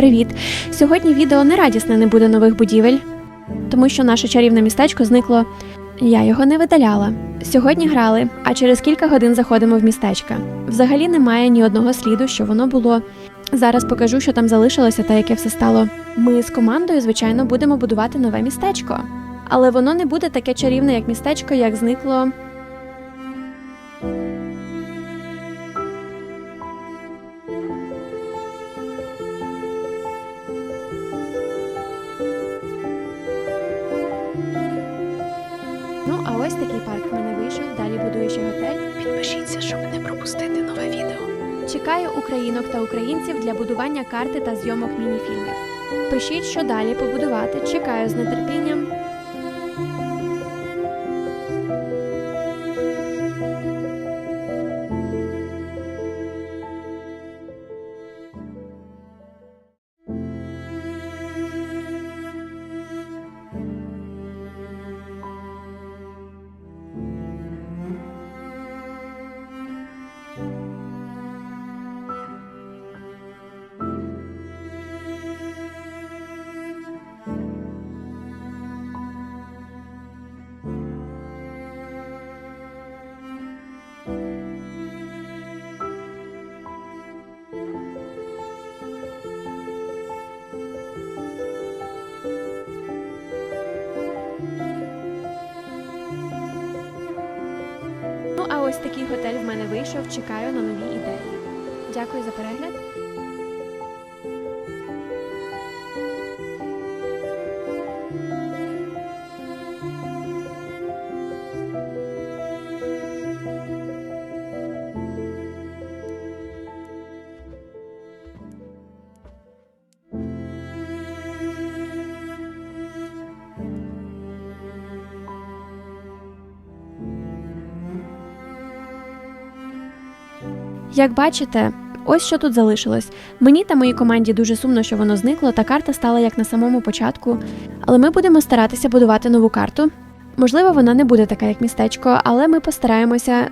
Привіт! Сьогодні відео не радісне не буде нових будівель, тому що наше чарівне містечко зникло. Я його не видаляла. Сьогодні грали, а через кілька годин заходимо в містечко. Взагалі немає ні одного сліду, що воно було. Зараз покажу, що там залишилося та яке все стало. Ми з командою, звичайно, будемо будувати нове містечко. Але воно не буде таке чарівне, як містечко, як зникло. Чекаю українок та українців для будування карти та зйомок мініфільмів. Пишіть, що далі побудувати. Чекаю з нетерпінням. Ну а ось такий готель в мене вийшов. Чекаю на нові ідеї. Дякую за перегляд. Як бачите, ось що тут залишилось. Мені та моїй команді дуже сумно, що воно зникло, та карта стала як на самому початку. Але ми будемо старатися будувати нову карту. Можливо, вона не буде така, як містечко, але ми постараємося